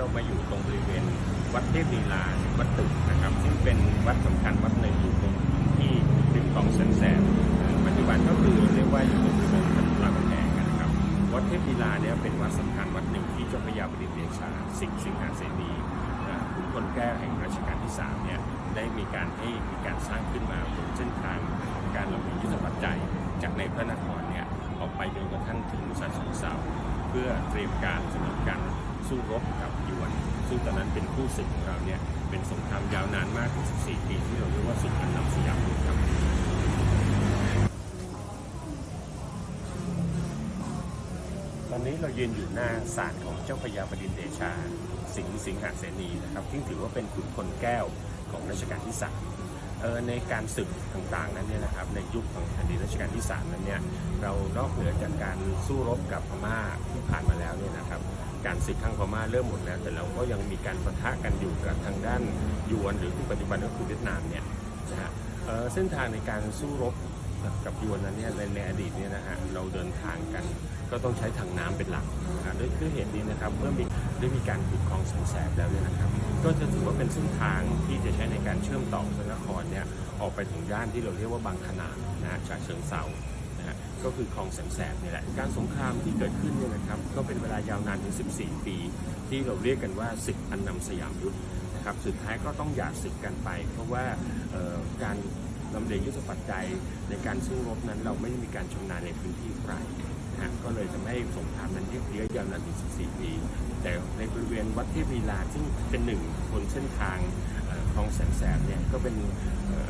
เรามาอยู่ตรงบริเวณวัดเทพลีลาวัดตึกนะครับ ซึ่งเป็นวัดสำคัญวัดหนึ่งอยู่ตรงที่ริมคลองแสนแสบปัจจุบันก็คือเรียกว่าอยู่ตรงบริเวณถนนรามคำแหงนะครับ วัดเทพลีลาเนี่ยเป็นวัดสำคัญวัดหนึ่งที่เจ้าพระยาบดินเดชาสิงห์สิงหาเสนีขุนพลแก้วแห่งรัชกาลที่สามเนี่ยได้มีการให้มีการสร้างขึ้นมาบนเส้นทางการลำเลียงยุทธปัจจัยจากในพระนครเนี่ยออกไปจนกระทั่งถึงฉะเชิงเทราเพื่อเตรียมการสำหรับการ สู้รบกับยวน ซึ่งตอนนั้นเป็นคู่ศึกของเราเนี่ยเป็นสงครามยาวนานมากถึง14 ปีที่เราเรียกว่าศึกอันดับสยามยุทธครับตอนนี้เรายืนอยู่หน้าศาลของเจ้าพระยาบดินเดชา สิงห์สิงหาเสนีนะครับที่ถือว่าเป็นขุนพลแก้วของรัชกาลที่สามเออในการศึกต่างๆนั้นเนี่ยนะครับในยุคของแผ่นดินรัชกาลที่สามนั้นเนี่ยเรานอกเหนือจากการสู้รบกับพม่าที่ผ่านมา การศึกข้างพม่าเริ่มหมดแล้ว แต่เราก็ยังมีการปะทะกันอยู่กับทางด้านยวนหรือที่ปัจจุบันก็คือเวียดนามเนี่ยนะฮะเอ่อเส้นทางในการสู้รบกับยวนนั้นเนี่ยในอดีตเนี่ยนะฮะเราเดินทางกัน ก็ต้องใช้ทางน้ำเป็นหลักนะด้วยคือเหตุนี้นะครับเมื่อมีได้มีการขุดคลองสนแสบแล้วเนี่ยนะครับ ก็จะถือว่าเป็นเส้นทางที่จะใช้ในการเชื่อมต่อพระนครเนี่ยออกไปถึงย่านที่เราเรียกว่าบางขนาดนะฮะฉะเชิงเซา ก็คือคลองแสนแสบนี่แหละ การสงครามที่เกิดขึ้นเนี่ยนะครับ ก็เป็นเวลายาวนานถึง 14 ปี ที่เราเรียกกันว่าศึกอันนำสยามยุทธนะครับ สุดท้ายก็ต้องหย่าศึกกันไป เพราะว่าการลำเลียงยุทธปัจจัยในการสู้รบนั้นเราไม่ได้มีการชำนาญในพื้นที่ไกลนะก็เลยทำให้สงครามนั้นยืดเยื้อยาวนานถึง 14 ปี แต่ในบริเวณวัดเทพลีลาซึ่งเป็นหนึ่งบนเส้นทาง คลองแสนแสบเนี่ยก็เป็น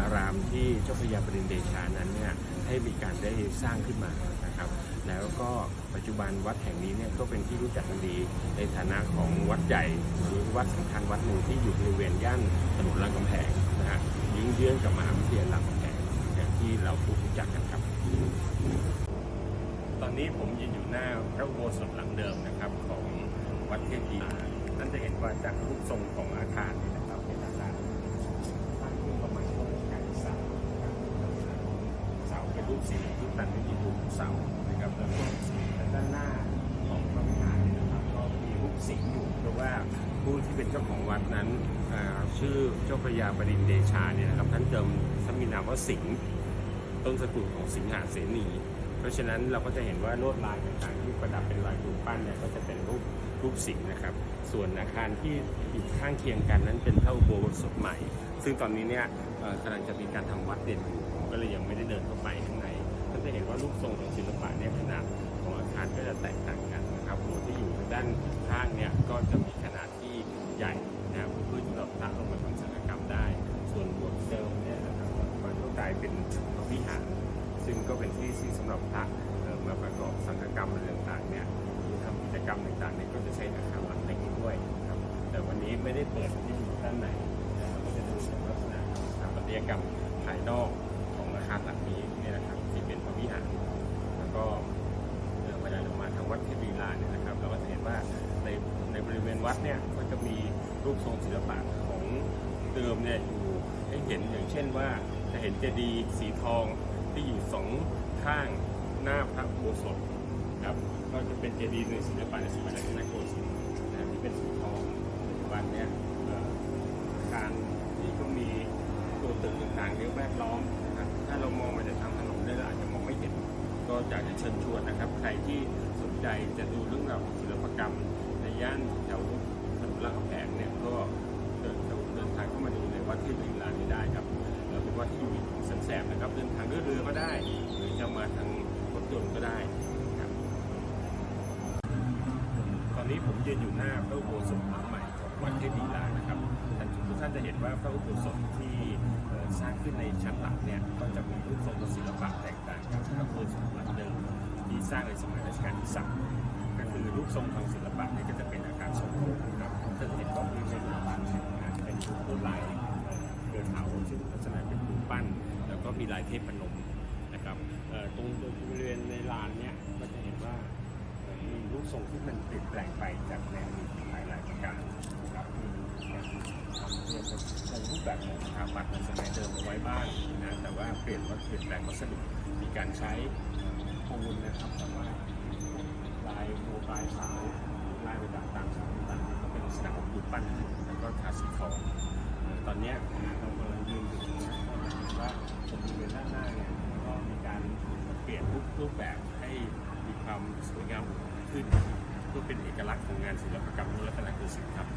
อารามที่เจ้าพระยาปรินเดชานั้นเนี่ยให้มีการได้สร้างขึ้นมานะครับ แล้วก็ปัจจุบันวัดแห่งนี้เนี่ยก็เป็นที่รู้จักกันดีในฐานะของวัดใหญ่หรือวัดสำคัญวัดหนึ่งที่อยู่บริเวณย่านถนนรามคำแหงนะฮะยืงเยื้องกับมหาวิทยาลัยรามคำแหงอย่างที่เรารู้จักกันครับตอนนี้ผมยืนอยู่หน้าพระอุโบสถหลังเดิมนะครับของวัดเทพลีลาท่านจะเห็นว่าจากรูปทรงของอาคารนี่ ปสี่ที่ตัดไม่มีรูปเสานะครับแล้วก็ด้านหน้าของพระวิหารนี่นะครับก็มีรูปสิงห์อยู่เพราะว่าผู้ที่เป็นเจ้าของวัดนั้นชื่อเจ้าพระยาบดินเดชาเนี่ยนะครับท่านเดิมท่านมีนามว่าสิงห์ต้นสกุลของสิงหาเสนีเพราะฉะนั้นเราก็จะเห็นว่าลวดลายต่างๆที่ประดับเป็นลายรูปปั้นเนี่ยก็จะเป็นรูปรูปสิงห์นะครับ ส่วนอาคารที่อยู่ข้างเคียงกันนั้นเป็นพระอุโบสถใหม่ ซึ่งตอนนี้เนี่ยกำลังจะมีการทำวัดเด่นอยู่ รูปทรงของศิลปะเนี่ยขนาดของอาคารก็จะแตกต่างกันนะครับหัวที่อยู่ทางด้านข้างเนี่ยก็จะมีขนาดที่ใหญ่นะครับเพื่อที่เราตั้งลงมาทำศัลกรรมได้ ส่วนหัวเดิมเนี่ยนะครับมันก็กลายเป็นพระวิหารซึ่งก็เป็นที่ที่สำหรับพระเอ่อมาประกอบสังฆกรรมอะไรต่างๆเนี่ยหรือทำกิจกรรมต่างๆเนี่ยก็จะใช้อาคารหลังเล็กนี้ด้วยครับแต่วันนี้ไม่ได้เปิดที่อยู่ด้านในนะครับก็จะดูในลักษณะสถาปัตยกรรมภายนอก รูปทรงศิลปะของเดิมเนี่ยอยู่ให้เห็นอย่างเช่นว่าจะเห็นเจดีย์สีทองที่อยู่สองข้างหน้าพระอุโบสถครับก็จะเป็นเจดีย์ในศิลปะในสมัยรัชกาลโกสินทร์นะที่เป็นสีทองปัจจุบันเนี่ยการที่ก็มีตัวตึกต่างๆเรียกแวดล้อมนะครับถ้าเรามองมาจากทางถนนเนี่ยเราอาจจะมองไม่เห็น ก็อยากจะเชิญชวนนะครับ ใครที่สนใจจะดูเรื่องราวของศิลปกรรมในย่านแถว รามคำแหงเนี่ยก็เดินเดินทางเข้ามาดูในวัดที่ลีลานี้ได้ครับแล้วเป็นวัดที่อยู่สันแสบนะครับเดินทางด้วยเรือก็ได้ หรือจะมาทางรถยนต์ก็ได้ครับตอนนี้ผมยืนอยู่หน้าพระอุโบสถหลังใหม่ของวัดเทพลีลานะครับท่านทุกท่านจะเห็นว่าพระอุโบสถที่สร้างขึ้นในชั้นหลังเนี่ยก็จะมีรูปทรงศิลปะแตกต่างจากพระอุโบสถหลังเดิมที่สร้างในสมัยรัชกาลที่สามก็คือรูปทรงทางศิลปะนี่ก็จะเป็นอาการทรงโค้งนะครับ ซึ่งเห็นก็มีเป็นรูปปั้นนะเป็นรูปลายเกิดเขาซึ่งลักษณะเป็นรูปปั้น แล้วก็มีลายเทพนมนะครับตรงบริเวณในลานเนี่ยก็จะเห็นว่ามีรูปทรงที่มันเปลี่ยนแปลงไปจากในอดีตหลายหลายๆประการนะครับมีการทำเรียกว่าในรูปแบบของสถาปัตย์ในสมัยเดิมเอาไว้บ้างนะแต่ว่าเปลี่ยนวัสดุเปลี่ยนแปลงวัสดุมีการใช้ปูนนะครับแต่ว่าลายโมลายสาล ปั้นแล้วก็ทาสีทองเอ่อตอนนี้เรากำลังยืนอยู่นะว่าตรงบริเวณด้านหน้าเนี่ยก็มีการเปลี่ยนรูปรูปแบบให้มีความสวยงามขึ้นเพื่อเป็นเอกลักษณ์ของงานศิลปกรรมและลักษณะคือศิลป์ครับ